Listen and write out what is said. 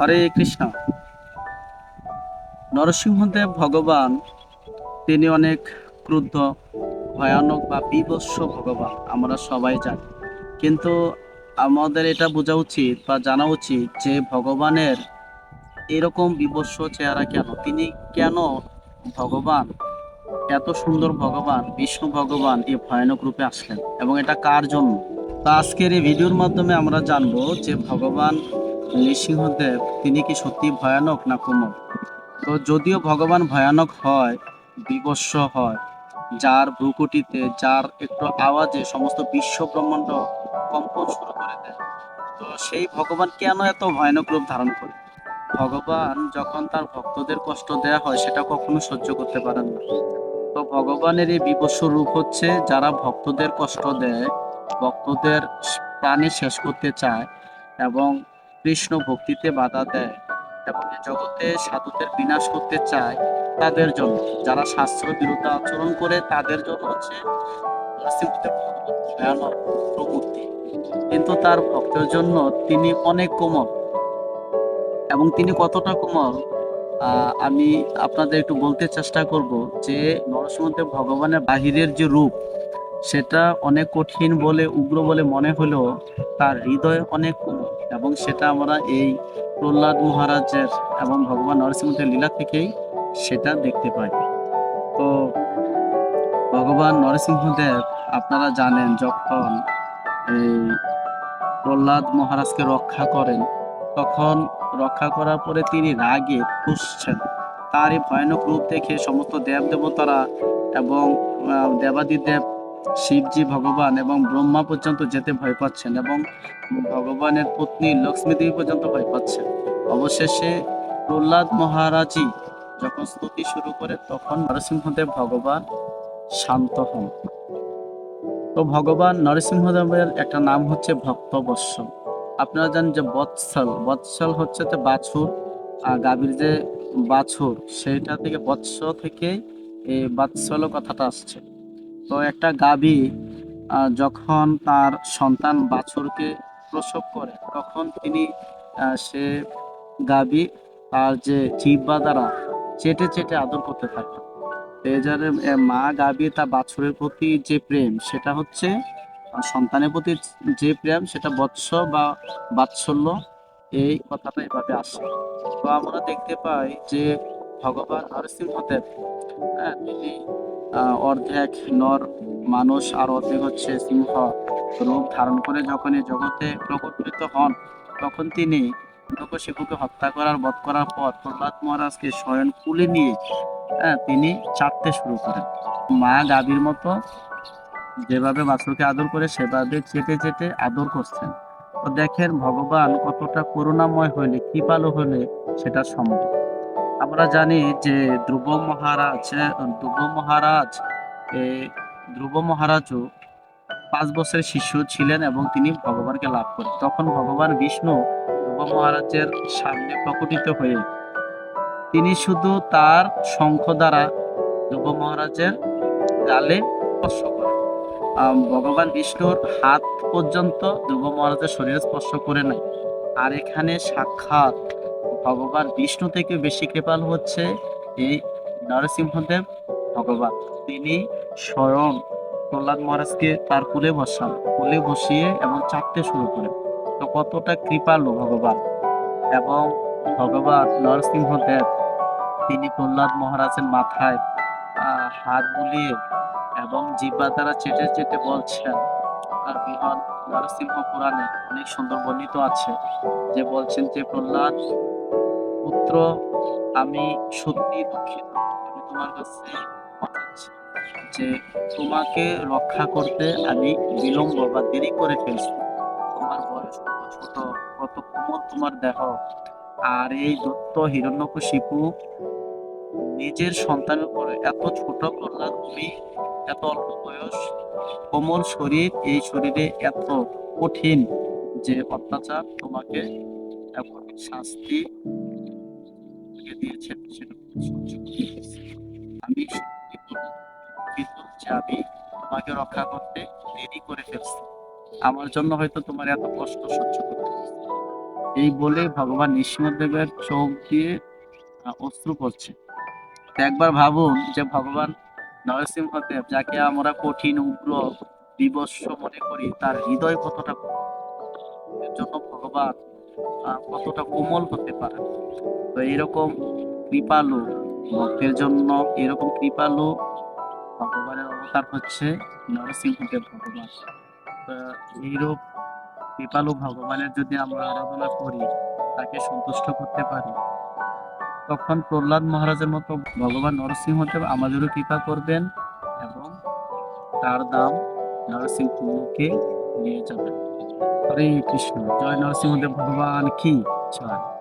হরে কৃষ্ণ। নরসিংহদেব ভগবান, তিনি অনেক ক্রুদ্ধ, ভয়ানক বা বিভৎস ভগবান, আমরা সবাই জানি। কিন্তু আমাদের এটা বোঝা উচিত বা জানা উচিত যে ভগবানের এরকম বিভৎস চেহারা কেন? তিনি কেন ভগবান? এত সুন্দর ভগবান, বিষ্ণু ভগবান এই ভয়ানক রূপে আসলেন এবং এটা কার জন্য? তা আজকের এই ভিডিওর মাধ্যমে আমরা জানব যে ভগবান নৃসিংহদেব তিনি কি সত্যি ভয়ানক না কোমল? তো যদিও ভগবান ভয়ানক হয় বিবস্ব হয়, যার ভ্রুকুটিতে, যার একটু আওয়াজে সমস্ত বিশ্ব ব্রহ্মাণ্ড কম্পন শুরু করে দেয়। তো সেই ভগবান কেন এত ভয়ানক রূপ ধারণ করে? ভগবান যখন তার ভক্তদের কষ্ট দেয়া হয়, সেটা কখনো সহ্য করতে পারেন না। তো ভগবানের এই বিবস্ব রূপ হচ্ছে, যারা ভক্তদের কষ্ট দেয়, ভক্তদের প্রাণে শেষ করতে চায় এবং কৃষ্ণ ভক্তিতে বাধা দেয় এবং জগতে সাধুদের বিনাশ করতে চায় তাদের জন্য। যারা শাস্ত্র বিরুদ্ধে আচরণ করে, তাদের জন্য হচ্ছে প্রবৃত্তি। কিন্তু তার ভক্তের জন্য তিনি অনেক কোমল। এবং তিনি কতটা কোমল আমি আপনাদের একটু বলতে চেষ্টা করব যে নরসিংহদেব ভগবানের বাহিরের যে রূপ, সেটা অনেক কঠিন বলে, উগ্র বলে মনে হলেও তার হৃদয় অনেক এবং সেটা আমরা এই প্রহ্লাদ মহারাজের এবং ভগবান নরসিংহদের লীলা থেকেই সেটা দেখতে পাই। তো ভগবান নরসিংহদেব, আপনারা জানেন যখন এই প্রহ্লাদ মহারাজকে রক্ষা করেন, তখন রক্ষা করার পরে তিনি রাগে পুষছেন। তার এই ভয়ানক রূপ দেখে সমস্ত দেব দেবতারা এবং দেবাদিদেব শিবজি ভগবান এবং ব্রহ্মা পর্যন্ত যেতে ভয় পাচ্ছেন এবং ভগবানের পত্নী লক্ষ্মী দেবী পর্যন্ত ভয় পাচ্ছেন। অবশেষে প্রহ্লাদ মহারাজই যখন স্তুতি শুরু করে তখন নরসিংহদেব ভগবান শান্ত হন। তো ভগবান নরসিংহদেবের একটা নাম হচ্ছে ভক্তবৎস আপনারা জানেন যে বৎসল বৎসল হচ্ছে যে বাছুর, আর গাভীর যে বাছুর সেইটা থেকে বৎস থেকে এই বাৎসল কথাটা আসছে। তো একটা গাভী যখন তার সন্তান বাছুরকে প্রসব করে তখন তিনি সে গাভী তার যে জিহ্বা দ্বারা চেটে চেটে আদর করতে থাকে। এ, মা গাভী তার বাছুরের প্রতি যে প্রেম সেটা হচ্ছে সন্তানের প্রতি যে প্রেম সেটা বৎস বা বাৎসল্য এই কথাটা এভাবে আসে। তো আমরা দেখতে পাই যে ভগবান নরসিংহদেব হ্যাঁ তিনি অর্ধেক নর মানুষ আর অর্ধেক হচ্ছে সিংহ। রূপ ধারণ করে যখন এই জগতে প্রকটিত হন, তখন তিনি শিশুকে হত্যা করার বধ করার পর প্রহ্লাদ মহারাজকে স্বয়ং কুলে নিয়ে তিনি চাটতে শুরু করেন। মা গাভীর মতো যেভাবে বাছুরকে আদর করে, সেভাবে চেটে চেটে আদর করছেন। দেখেন, ভগবান কতটা করুণাময় হইলে, কৃপালু হলে সেটা সম্ভব। আমরা জানি যে ধ্রুব মহারাজ হ্যাঁ, ধ্রুব মহারাজ ধ্রুব মহারাজও পাঁচ বছরের শিশু ছিলেন এবং তিনি ভগবানকে লাভ করেন। তখন ভগবান বিষ্ণু ধ্রুব মহারাজের সামনে প্রকটিত হয়ে তিনি শুধু তার শঙ্খ দ্বারা ধ্রুব মহারাজের গালে স্পর্শ করেন। ভগবান বিষ্ণুর হাত পর্যন্ত ধ্রুব মহারাজের শরীরে স্পর্শ করে নাই। আর এখানে সাক্ষাৎ ভগবান বিষ্ণু থেকে বেশি কৃপাল হচ্ছে এই নরসিংহদেব। ভগবান, তিনি স্বয়ং প্রহ্লাদ মহারাজকে তার কুলে বসান, কুলে বসিয়ে এবং চাপতে শুরু করেন। তো কতটা কৃপালু ভগবান। এবং ভগবান নরসিংহদেব, তিনি প্রহ্লাদ মহারাজের মাথায় হাত বুলিয়ে এবং জিব্বা দ্বারা চেটে চেটে বলছেন, আর বৃহৎ নরসিংহ পুরাণে অনেক সুন্দর বর্ণিত আছে যে বলছেন যে প্রহ্লাদ পুত্র, আমি সত্যি দুঃখিত। আমি তোমার কাছে যে তোমাকে রক্ষা করতে আমি বিলম্ব বা দেরি করে ফেলছি। তোমার বয়স ছোট, কত কোমল তোমার দেহ। আর এই দত্ত হিরণ্যকশিপু, নিজের সন্তানের উপরে এত ছোট প্রহ্লাদ তুমি এত অল্প বয়স, কোমল শরীর, এই শরীরে এত কঠিন যে অত্যাচার তোমাকে এমন শাস্তি তোমাকে দিয়েছেন। আমি আমি তোমাকে রক্ষা করতে দেরি করে ফেলছি। আমার জন্য হয়তো তোমার এত কষ্ট সহ্য করতে এই বলে ভগবান নৃসিংহদেবের চোখ দিয়ে অশ্রু পড়ছে। একবার ভাবুন যে ভগবান নরসিংহদেব, যাকে আমরা কঠিন, উগ্র বিবস্ব মনে করি, তার হৃদয় কতটা জন্য ভগবান কতটা কোমল হতে পারে। তো এরকম কৃপালু, ভক্তের জন্য এরকম কৃপালু ভগবানের অবতার হচ্ছে নরসিংহদেব ভগবান। এইরূপ কৃপালু ভগবানের যদি আমরা আরাধনা করি, তাকে সন্তুষ্ট করতে পারি, তখন প্রহ্লাদ মহারাজের মতো ভগবান নরসিংহদেব আমাদেরও কৃপা করবেন এবং তার দাম নরসিংহকে নিয়ে যাবেন। হরে কৃষ্ণ জয় নরসিংহদেব ভগবান কি জয়